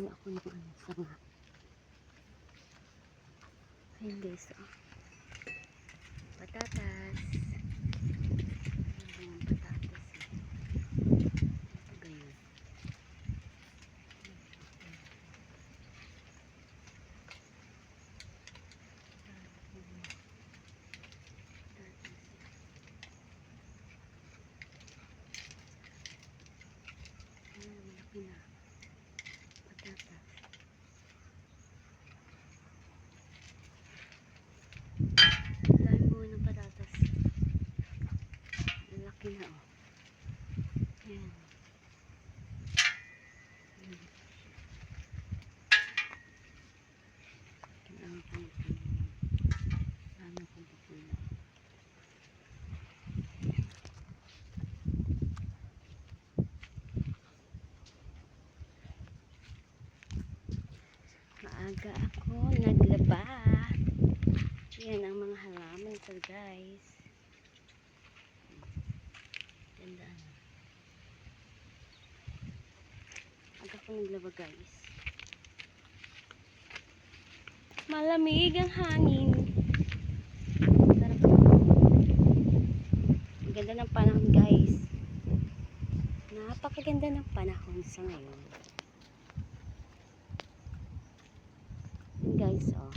Nagtanim ako ng ano, sanga. Ayun guys, oh. Ano yung patatas eh. Ito ba yun? Ayan, malaki na. Patatas. Ang dami bunga ng patatas. Ang laki na oh. Ayan. Ayan. Kailangan ko ng Ano ko ba po na? Maaga ako naglaba. Yan ang mga halaman ko guys. Ganda ano. Aga ako naglaba guys. Malamig ang hangin. Ang ganda ng panahon guys. Napakaganda ng panahon sa ngayon. Guys, oh.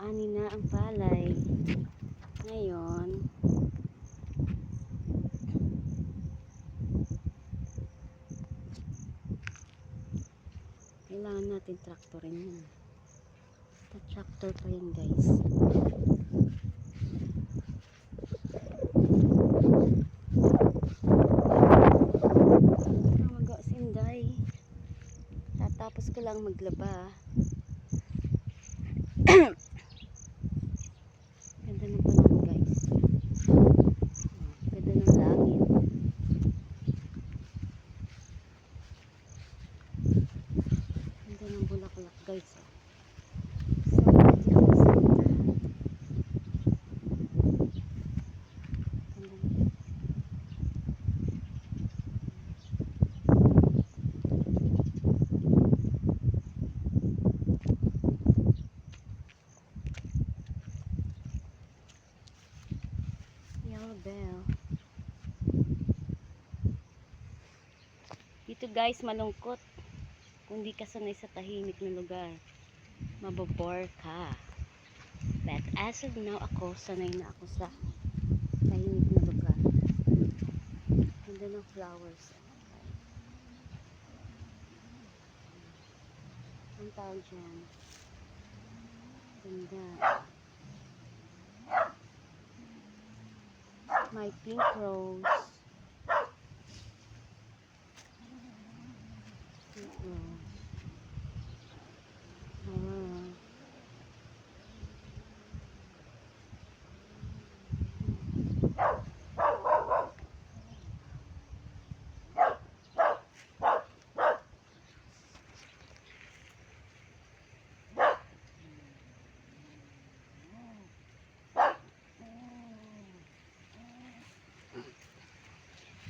Ani na ang palay. Ngayon, kailangan natin traktorin yan. Ta-tractor pa yan guys. Tatapos ko lang maglaba. Ganda ng panahon guys. Ganda ng langit. Ganda ng bulaklak guys. Oh. So, ganda ng ganda. Ganda ng- Yellow bell. Dito guys, malungkot. Kung di ka sanay sa tahimik na lugar, mabobore ka. But as of now, ako, sanay na ako sa tahimik na lugar. Ganda ng flowers. Ang tawag dyan. Ganda. My pink rose.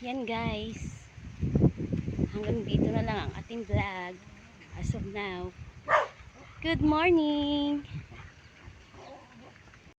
Yan guys. Hanggang dito na lang ang ating vlog. As of now. Good morning!